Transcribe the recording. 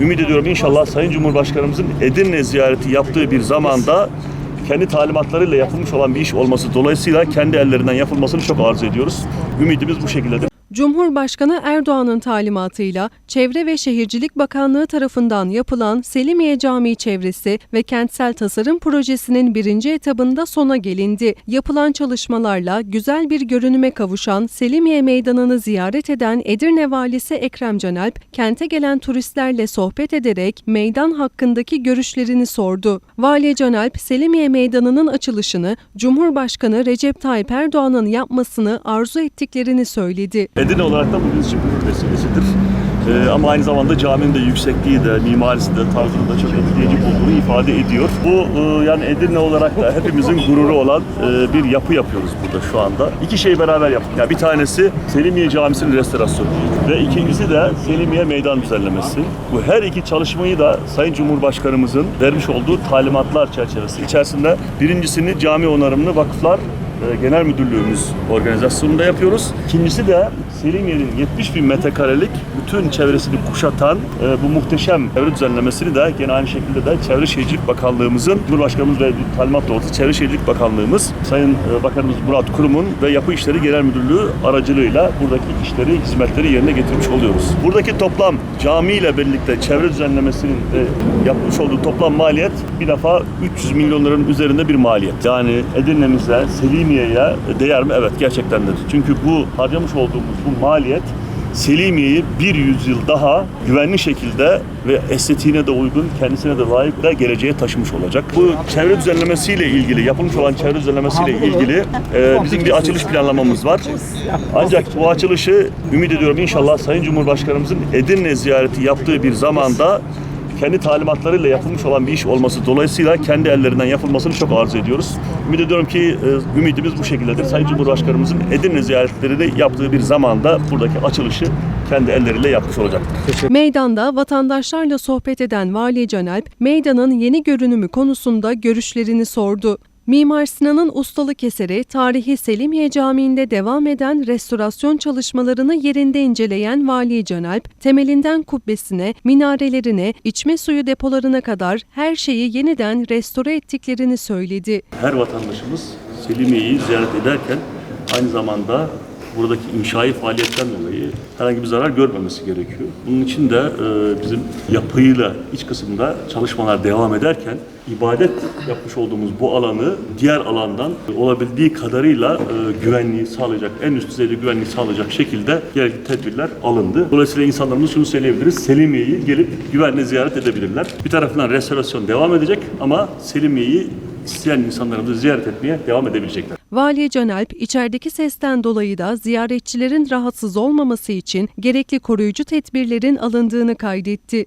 Ümit ediyorum inşallah Sayın Cumhurbaşkanımızın Edirne ziyareti yaptığı bir zamanda kendi talimatlarıyla yapılmış olan bir iş olması dolayısıyla kendi ellerinden yapılmasını çok arzu ediyoruz. Ümidimiz bu şekildedir. Cumhurbaşkanı Erdoğan'ın talimatıyla Çevre ve Şehircilik Bakanlığı tarafından yapılan Selimiye Camii çevresi ve kentsel tasarım projesinin birinci etabında sona gelindi. Yapılan çalışmalarla güzel bir görünüme kavuşan Selimiye Meydanı'nı ziyaret eden Edirne Valisi Ekrem Canalp, kente gelen turistlerle sohbet ederek meydan hakkındaki görüşlerini sordu. Vali Canalp, Selimiye Meydanı'nın açılışını Cumhurbaşkanı Recep Tayyip Erdoğan'ın yapmasını arzu ettiklerini söyledi. Edirne olarak da bu bizim için gurur vesilesidir. Ee, ama aynı zamanda caminin de yüksekliği de, mimarisi de, tarzını da çok etkileyici olduğunu ifade ediyor. Bu e, yani Edirne olarak da hepimizin gururu olan e, bir yapı yapıyoruz burada şu anda. İki şeyi beraber yaptık. Yani bir tanesi Selimiye Camisi'nin restorasyonu ve ikincisi de Selimiye Meydan düzenlemesi. Bu her iki çalışmayı da Sayın Cumhurbaşkanımızın vermiş olduğu talimatlar çerçevesi içerisinde birincisini cami onarımını vakıflar Genel Müdürlüğümüz organizasyonunda yapıyoruz. İkincisi de Selimiye'nin 70 bin metrekarelik bütün çevresini kuşatan e, bu muhteşem çevre düzenlemesini de gene aynı şekilde de Çevre Şehircilik Bakanlığımızın, Cumhurbaşkanımız ve talimat doğrultusunda Çevre Şehircilik Bakanlığımız, Sayın e, Bakanımız Murat Kurum'un ve Yapı İşleri Genel Müdürlüğü aracılığıyla buradaki işleri, hizmetleri yerine getirmiş oluyoruz. Buradaki toplam cami ile birlikte çevre düzenlemesinin e, yapmış olduğu toplam maliyet bir defa 300 milyon liranın üzerinde bir maliyet. Yani Edirne'mize, Selimiye'ye değer mi? Evet gerçektendir. Çünkü bu harcamış olduğumuz bu maliyet Selimiye'yi bir yüzyıl daha güvenli şekilde ve estetiğine de uygun, kendisine de layık da geleceğe taşımış olacak. Bu çevre düzenlemesiyle ilgili, yapılmış olan çevre düzenlemesiyle ilgili e, bizim bir açılış planlamamız var. Ancak bu açılışı ümit ediyorum inşallah Sayın Cumhurbaşkanımızın Edirne ziyareti yaptığı bir zamanda kendi talimatlarıyla yapılmış olan bir iş olması dolayısıyla kendi ellerinden yapılmasını çok arzu ediyoruz. Ümit ediyorum ki e, ümidimiz bu şekildedir. Sayın Cumhurbaşkanımızın Edirne ziyaretleri yaptığı bir zamanda buradaki açılışı kendi elleriyle yapmış olacaktır. Meydanda vatandaşlarla sohbet eden Vali Canalp, meydanın yeni görünümü konusunda görüşlerini sordu. Mimar Sinan'ın ustalık eseri tarihi Selimiye Camii'nde devam eden restorasyon çalışmalarını yerinde inceleyen Vali Canalp, temelinden kubbesine, minarelerine, içme suyu depolarına kadar her şeyi yeniden restore ettiklerini söyledi. Her vatandaşımız Selimiye'yi ziyaret ederken aynı zamanda buradaki inşai faaliyetten dolayı herhangi bir zarar görmemesi gerekiyor. Bunun için de e, bizim yapıyla iç kısımda çalışmalar devam ederken ibadet yapmış olduğumuz bu alanı diğer alandan olabildiği kadarıyla e, güvenliği sağlayacak, en üst düzeyde güvenliği sağlayacak şekilde gerekli tedbirler alındı. Dolayısıyla insanlarımız şunu söyleyebiliriz, Selimiye'yi gelip güvenle ziyaret edebilirler. Bir tarafından restorasyon devam edecek ama Selimiye'yi isteyen insanlarımızı ziyaret etmeye devam edebilecekler. Vali Canalp, içerideki sesten dolayı da ziyaretçilerin rahatsız olmaması için gerekli koruyucu tedbirlerin alındığını kaydetti.